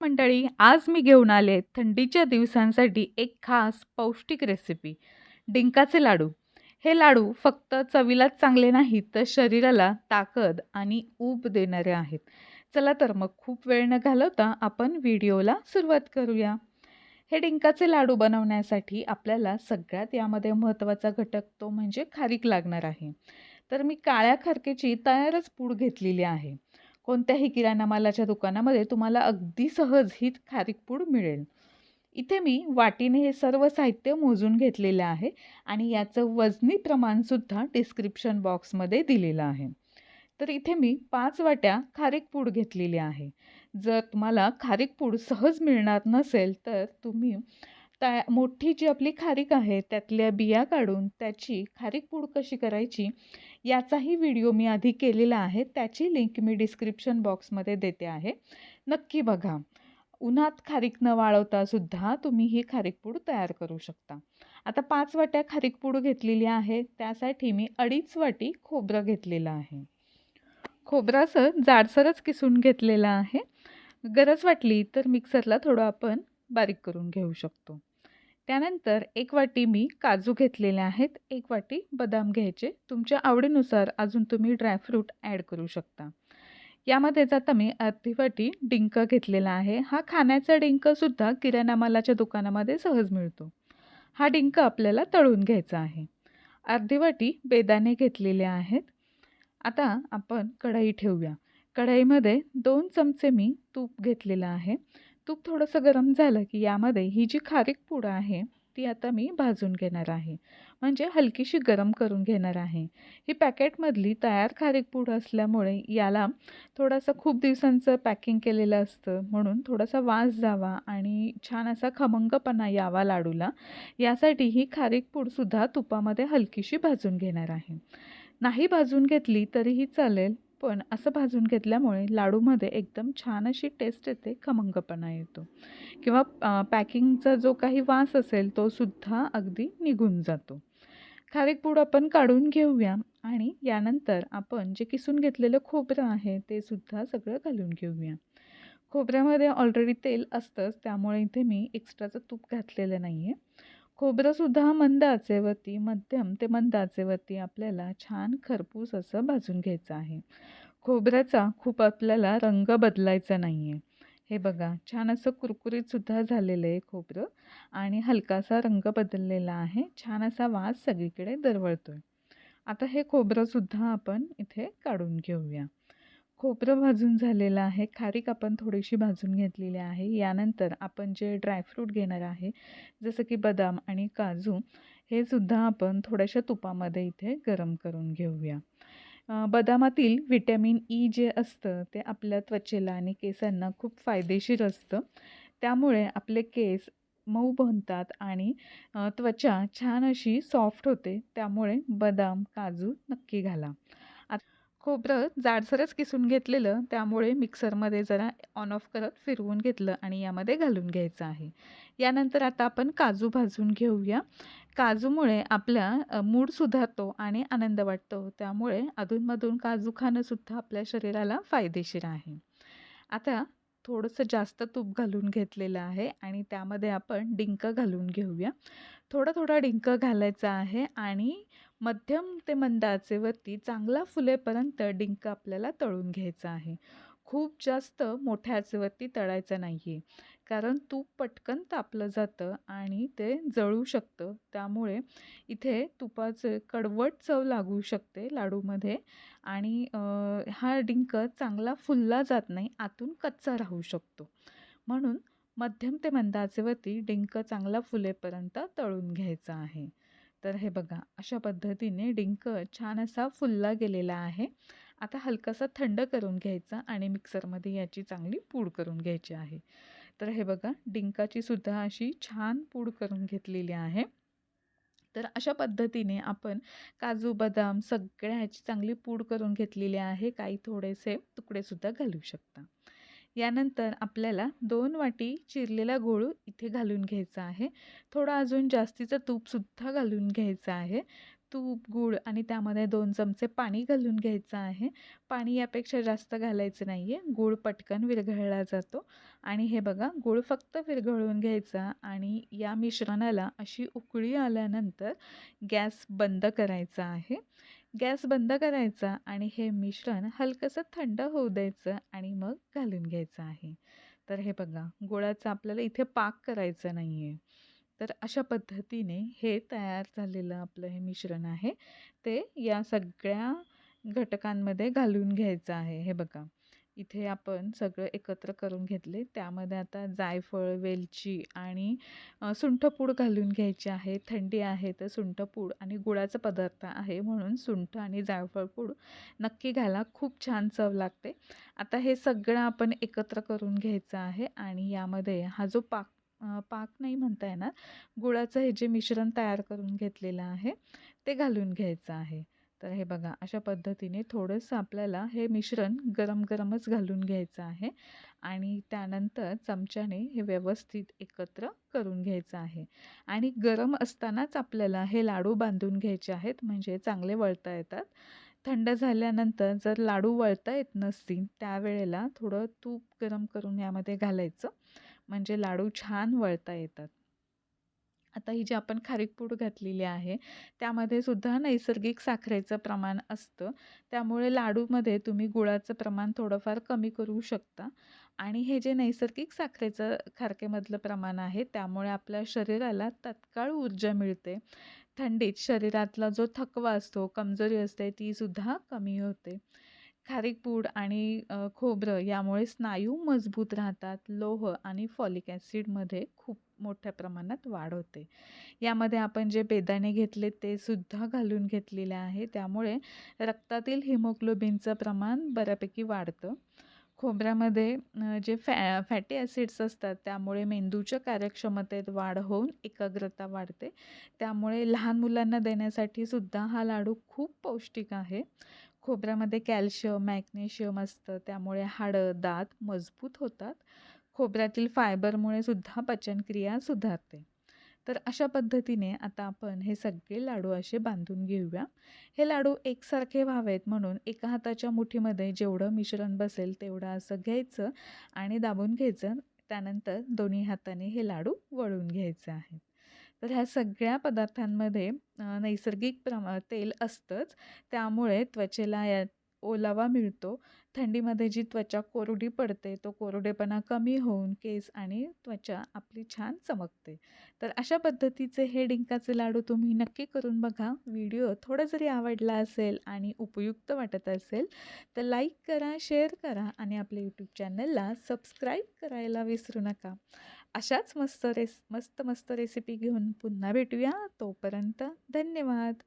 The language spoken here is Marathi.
मंडळी आज मी घेऊन आले थंडीच्या दिवसांसाठी एक खास पौष्टिक रेसिपी डिंकाचे लाडू. हे लाडू फक्त चवीलाच चांगले नाही तर शरीराला ताकद आणि ऊब देणारे आहेत. चला तर मग खूप वेळ न घालवता आपण व्हिडिओला सुरुवात करूया. हे डिंकाचे लाडू बनवण्यासाठी आपल्याला सगळ्यात यामध्ये महत्त्वाचा घटक तो म्हणजे खारीक लागणार आहे. तर मी काळ्या खारकेची तयारच पूड घेतलेली आहे. कोणत्याही किराणा मालाच्या दुकानामध्ये तुम्हाला अगदी सहज ही खारीक पूड मिळेल. इथे मी वाटीने हे सर्व साहित्य मोजून घेतलेलं आहे आणि याचं वजनी प्रमाणसुद्धा डिस्क्रिप्शन बॉक्समध्ये दिलेलं आहे. तर इथे मी पाच वाट्या खारीक पूड घेतलेली आहे. जर तुम्हाला खारीक पूड सहज मिळणार नसेल तर तुम्ही त्या मोठी जी आपली खारीक आहे त्यातल्या बिया काढून त्याची खारीक पूड कशी करायची याचाही व्हिडिओ मी आधी केलेला आहे. त्याची लिंक मी डिस्क्रिप्शन बॉक्समध्ये देते आहे. नक्की बघा. उन्हात खारीक न वाळवता सुद्धा तुम्ही ही खारीकपूड तयार करू शकता. आता पाच वाट्या खारीकपूड घेतलेली आहे. त्यासाठी मी अडीच वाटी खोबरं घेतलेलं आहे. खोबरं जाडसरच किसून घेतलेलं आहे. गरज वाटली तर मिक्सरला थोडं आपण बारीक करून घेऊ शकतो. त्यानंतर एक वाटी मी काजू घेतलेले आहेत एक वाटी बदाम घ्यायचे. तुमच्या आवडीनुसार अजून तुम्ही ड्रायफ्रूट ॲड करू शकता. यामध्येच आता मी अर्धी वाटी डिंक घेतलेला आहे. हा खाण्याचा डिंकसुद्धा किराणा मालाच्या दुकानामध्ये सहज मिळतो. हा डिंक आपल्याला तळून घ्यायचा आहे. अर्धी वाटी बेदाणे घेतलेले आहेत. आता आपण कढई ठेवूया. कढईमध्ये दोन चमचे मी तूप घेतलेलं आहे. तूप थोडंसं गरम झालं की यामध्ये ही जी खारीक पूड आहे ती आता मी भाजून घेणार आहे. म्हणजे हलकीशी गरम करून घेणार आहे. ही पॅकेटमधली तयार खारीक पूड असल्यामुळे याला थोडासा खूप दिवसांचं पॅकिंग केलेलं असतं. म्हणून थोडासा वास जावा आणि छान असा खमंगपणा यावा लाडूला. यासाठी ही खारीक पूडसुद्धा तुपामध्ये हलकीशी भाजून घेणार आहे. नाही भाजून घेतली तरीही चालेल. पण असं भाजून घेतल्यामुळे लाडूमध्ये एकदम छान अशी टेस्ट येते खमंगपणा येतो. किंवा पॅकिंगचा जो काही वास असेल तोसुद्धा अगदी निघून जातो. खारीक पूड आपण काढून घेऊया आणि यानंतर आपण जे किसून घेतलेलं खोबरं आहे ते सुद्धा सगळं घालून घेऊया. खोबऱ्यामध्ये ऑलरेडी तेल असतंच त्यामुळे इथे मी एक्स्ट्राचं तूप घातलेलं नाही आहे खोबरंसुद्धा मंद आचेवरती मध्यम ते मंद आचेवरती आपल्याला छान खरपूस असं भाजून घ्यायचं आहे. खोबऱ्याचा खूप आपल्याला रंग बदलायचा नाही आहे हे बघा छान असं कुरकुरीतसुद्धा झालेलं आहे खोबरं आणि हलकासा रंग बदललेला आहे. छान असा वास सगळीकडे दरवळतो आहे आता हे खोबरंसुद्धा आपण इथे काढून घेऊया. खोबरं भाजून झालेलं आहे. खारीक आपण थोडीशी भाजून घेतलेली आहे. यानंतर आपण जे ड्रायफ्रूट घेणार आहे जसं की बदाम आणि काजू हे सुद्धा आपण थोड्याशा तुपामध्ये इथे गरम करून घेऊया. बदामातील व्हिटॅमिन ई e जे असतं ते आपल्या त्वचेला आणि केसांना खूप फायदेशीर असतं. त्यामुळे आपले केस मऊ बनतात आणि त्वचा छान अशी सॉफ्ट होते. त्यामुळे बदाम काजू नक्की घाला. खोबरं जाडसरच किसून घेतलेलं त्यामुळे मिक्सरमध्ये जरा ऑन ऑफ करत फिरवून घेतलं आणि यामध्ये घालून घ्यायचं आहे. यानंतर आता आपण काजू भाजून घेऊया. काजूमुळे आपला मूड सुधारतो आणि आनंद वाटतो. त्यामुळे अधूनमधून काजू खाणंसुद्धा आपल्या शरीराला फायदेशीर आहे. आता थोडंसं जास्त तूप घालून घेतलेलं आहे आणि त्यामध्ये आपण डिंक घालून घेऊया. थोडा थोडा डिंक घालायचा आहे आणि मध्यम ते मंद आचेवरती चांगला फुलेपर्यंत डिंक आपल्याला तळून घ्यायचा आहे. खूप जास्त मोठ्या आचेवरती तळायचं नाही आहे कारण तूप पटकन तापलं जातं आणि ते जळू शकतं. त्यामुळे इथे तुपाचे कडवट चव लागू शकते लाडूमध्ये आणि हा डिंक चांगला फुलला जात नाही आतून कच्चा राहू शकतो. म्हणून मध्यम ते मंद आचेवरती डिंक चांगला फुलेपर्यंत तळून घ्यायचा आहे. तर हे बघा अशा पद्धतीने डिंक छान असा फुलला गेलेला आहे. आता हलकासा थंड करून घ्यायचा आणि मिक्सरमध्ये याची चांगली पूड करून घ्यायची आहे. तर हे बघा डिंकाची सुद्धा अशी छान पूड करून घेतलेली आहे. तर अशा पद्धतीने आपण काजू बदाम सगळ्या ह्याची चांगली पूड करून घेतलेली आहे. काही थोडेसे तुकडेसुद्धा घालू शकता. यानंतर आपल्याला दोन वाटी चिरलेला गूळ इथे घालून घ्यायचा आहे थोडं अजून जास्तीचं तूपसुद्धा घालून घ्यायचं आहे तूप, गूळ आणि त्यामध्ये दोन चमचे पाणी घालून घ्यायचं आहे. पाणी यापेक्षा जास्त घालायचं नाही आहे. गूळ पटकन विरघळला जातो आणि हे बघा गूळ फक्त विरघळून घ्यायचा आणि या मिश्रणाला अशी उकळी आल्यानंतर गॅस बंद करायचा आहे. गॅस बंद करायचा आणि हे मिश्रण हलकंसं थंड होऊ द्यायचं आणि मग घालून घ्यायचं आहे. तर हे बघा गुळाचा आपल्याला इथे पाक करायचा नाही आहे. तर अशा पद्धतीने हे तयार झालेलं आपलं हे मिश्रण आहे ते या सगळ्या घटकांमध्ये घालून घ्यायचं आहे हे बघा इथे आपण सगळं एकत्र करून घेतले. त्यामध्ये आता जायफळ वेलची आणि सुंठपूड घालून घ्यायची आहे. थंडी आहे तर सुंठपूड आणि गुळाचा पदार्थ आहे म्हणून सुंठ आणि जायफळ पूड नक्की घाला. खूप छान चव लागते. आता हे सगळं आपण एकत्र करून घ्यायचं आहे आणि यामध्ये हा जो पाक पाक नाही म्हणता येणार गुळाचं हे जे मिश्रण तयार करून घेतलेलं आहे ते घालून घ्यायचं आहे. तर हे बघा अशा पद्धतीने थोडंसं आपल्याला हे मिश्रण गरम गरमच घालून घ्यायचं आहे आणि त्यानंतर चमच्याने हे व्यवस्थित एकत्र करून घ्यायचं आहे. आणि गरम असतानाच आपल्याला हे लाडू बांधून घ्यायचे आहेत म्हणजे चांगले वळता येतात. थंड झाल्यानंतर जर लाडू वळता येत नसतील त्यावेळेला थोडं तूप गरम करून यामध्ये घालायचं. म्हणजे लाडू छान वळता येतात. आता ही जी आपण खारीक पूड घातलेली आहे त्यामध्ये सुद्धा नैसर्गिक साखरेचं प्रमाण असतं. त्यामुळे लाडूमध्ये तुम्ही गुळाचं प्रमाण थोडंफार कमी करू शकता. आणि हे जे नैसर्गिक साखरेचं खारकेमधलं प्रमाण आहे त्यामुळे आपल्या शरीराला तत्काळ ऊर्जा मिळते. थंडीत शरीरातला जो थकवा असतो कमजोरी असते तीसुद्धा कमी होते. खारीक पूड आणि खोबरं यामुळे स्नायू मजबूत राहतात. लोह आणि फॉलिक ॲसिडमध्ये खूप मोठ्या प्रमाणात वाढ होते. यामध्ये आपण जे बेदाणे घेतले ते सुद्धा घालून घेतलेले आहे. त्यामुळे रक्तातील हिमोग्लोबिनचं प्रमाण बऱ्यापैकी वाढतं. खोबऱ्यामध्ये जे फॅ फॅटी ॲसिड्स असतात त्यामुळे मेंदूच्या कार्यक्षमतेत वाढ होऊन एकाग्रता वाढते. त्यामुळे लहान मुलांना देण्यासाठी सुद्धा हा लाडू खूप पौष्टिक आहे. खोबऱ्यामध्ये कॅल्शियम मॅग्नेशियम असतं त्यामुळे हाडं दात मजबूत होतात. खोबऱ्यातील फायबरमुळे सुद्धा पचनक्रिया सुधारते. तर अशा पद्धतीने आता आपण हे सगळे लाडू असे बांधून घेऊया. हे लाडू एकसारखे व्हावेत म्हणून एका हाताच्या मुठीमध्ये जेवढं मिश्रण बसेल तेवढं असं घ्यायचं आणि दाबून घ्यायचं. त्यानंतर दोन्ही हाताने हे लाडू वळून घ्यायचे आहेत. तर ह्या सगळ्या पदार्थांमध्ये नैसर्गिक प्रमा तेल असतंच. त्यामुळे त्वचेला या ओलावा मिळतो. थंडीमध्ये जी त्वचा कोरडी पडते तो कोरडेपणा कमी होऊन केस आणि त्वचा आपली छान चमकते. तर अशा पद्धतीचे हे डिंकाचे लाडू तुम्ही नक्की करून बघा. व्हिडिओ थोडा जरी आवडला असेल आणि उपयुक्त वाटत असेल तर लाईक करा शेअर करा आणि आपल्या यूट्यूब चॅनलला सबस्क्राईब करायला विसरू नका. अशाच मस्त रेस मस्त मस्त रेसिपी घेऊन पुन्हा भेटूया. तोपर्यंत धन्यवाद.